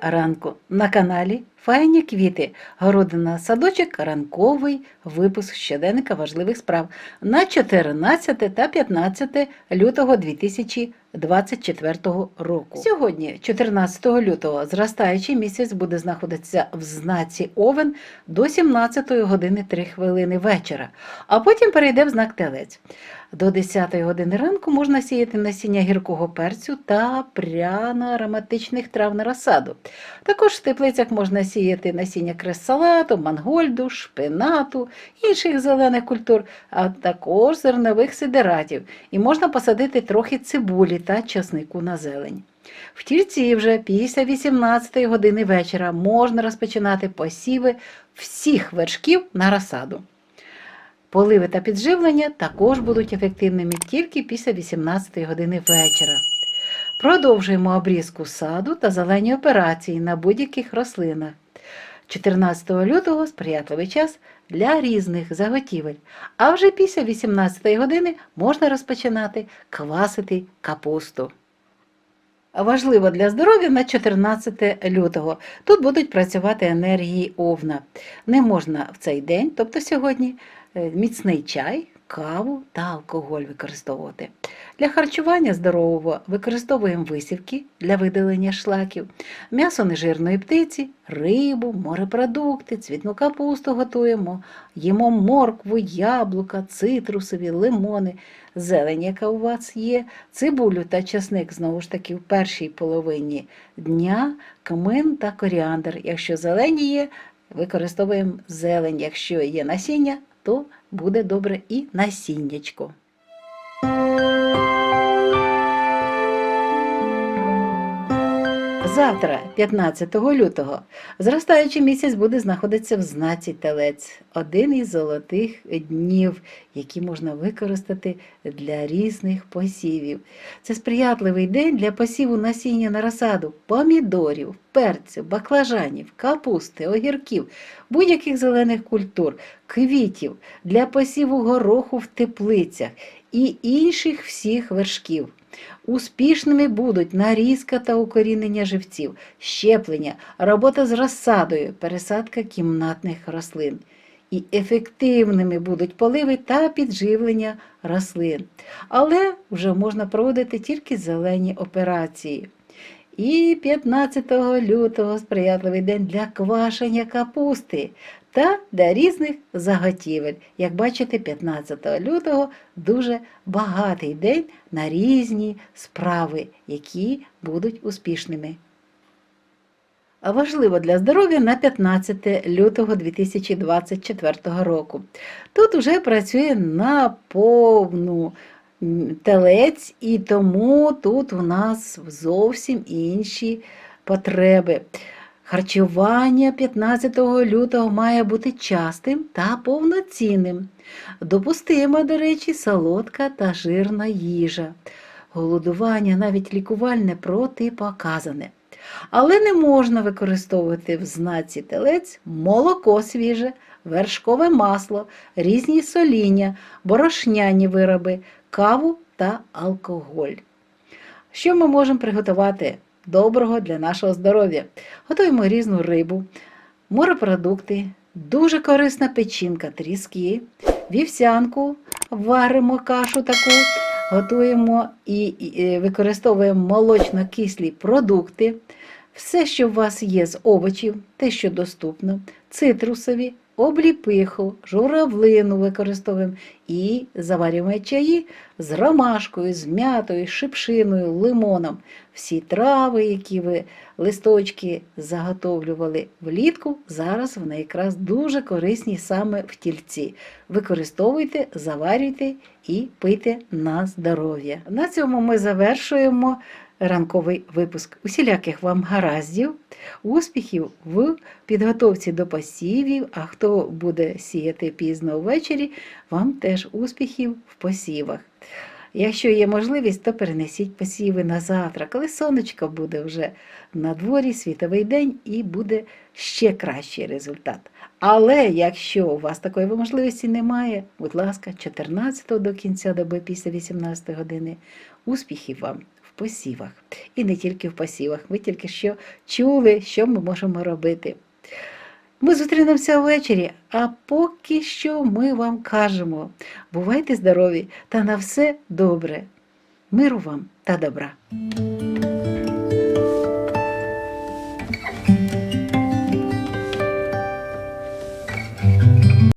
ранку на каналі Файні квіти, городина садочок, ранковий випуск щоденника важливих справ на 14 та 15 лютого 2024 року. Сьогодні, 14 лютого, зростаючий місяць буде знаходитися в знаці Овен до 17 години 3 хвилини вечора, а потім перейде в знак Телець. До 10 години ранку можна сіяти насіння гіркого перцю та пряно-ароматичних трав на розсаду. Також в теплицях можна сіяти насіння крес-салату, мангольду, шпинату, інших зелених культур, а також зернових сидератів. І можна посадити трохи цибулі та часнику на зелень. В тільці вже після 18 години вечора можна розпочинати посіви всіх вершків на розсаду. Поливи та підживлення також будуть ефективними тільки після 18 години вечора. Продовжуємо обрізку саду та зелені операції на будь-яких рослинах. 14 лютого сприятливий час для різних заготівель, а вже після 18 години можна розпочинати квасити капусту. Важливо для здоров'я на 14 лютого. Тут будуть працювати енергії овна. Не можна в цей день, тобто сьогодні, е, міцний чай, каву та алкоголь використовувати. Для харчування здорового використовуємо висівки для видалення шлаків, м'ясо нежирної птиці, рибу, морепродукти, цвітну капусту готуємо, їмо моркву, яблука, цитрусові, лимони, зелень, яка у вас є, цибулю та часник знову ж таки в першій половині дня, кмин та коріандр. Якщо зелені є, використовуємо зелень. Якщо є насіння, то буде добре і насіннячко. Завтра, 15 лютого, зростаючий місяць буде знаходитися в знаці телець, один із золотих днів, які можна використати для різних посівів. Це сприятливий день для посіву насіння на розсаду помідорів, перцю, баклажанів, капусти, огірків, будь-яких зелених культур, квітів, для посіву гороху в теплицях і інших всіх вершків. Успішними будуть нарізка та укорінення живців, щеплення, робота з розсадою, пересадка кімнатних рослин. І ефективними будуть поливи та підживлення рослин. Але вже можна проводити тільки зелені операції. І 15 лютого сприятливий день для квашення капусти та для різних заготівель. Як бачите, 15 лютого дуже багатий день на різні справи, які будуть успішними. Важливо для здоров'я на 15 лютого 2024 року. Тут вже працює на повну телець, і тому тут у нас зовсім інші потреби. Харчування 15 лютого має бути частим та повноцінним. Допустима, до речі, солодка та жирна їжа. Голодування, навіть лікувальне протипоказане. Але не можна використовувати в знаці телець молоко свіже, вершкове масло, різні соління, борошняні вироби, каву та алкоголь. Що ми можемо приготувати доброго для нашого здоров'я? Готуємо різну рибу, морепродукти, дуже корисна печінка, тріски, вівсянку, варимо кашу таку, готуємо і, використовуємо молочно-кислі продукти. Все, що у вас є з овочів, те, що доступно, цитрусові, обліпиху, журавлину використовуємо і заварюємо чаї з ромашкою, з м'ятою, шипшиною, лимоном. Всі трави, які ви листочки заготовлювали влітку, зараз вони якраз дуже корисні саме в тільці. Використовуйте, заварюйте і пийте на здоров'я. На цьому ми завершуємо ранковий випуск. Усіляких вам гараздів, успіхів в підготовці до посівів, а хто буде сіяти пізно ввечері, вам теж успіхів в посівах. Якщо є можливість, то перенесіть посіви на завтра, коли сонечко буде вже на дворі, світовий день і буде ще кращий результат. Але якщо у вас такої можливості немає, будь ласка, 14 до кінця доби після 18 години, успіхів вам посівах. І не тільки в посівах. Ми тільки що чули, що ми можемо робити. Ми зустрінемося ввечері, а поки що ми вам кажемо: бувайте здорові та на все добре. Миру вам та добра.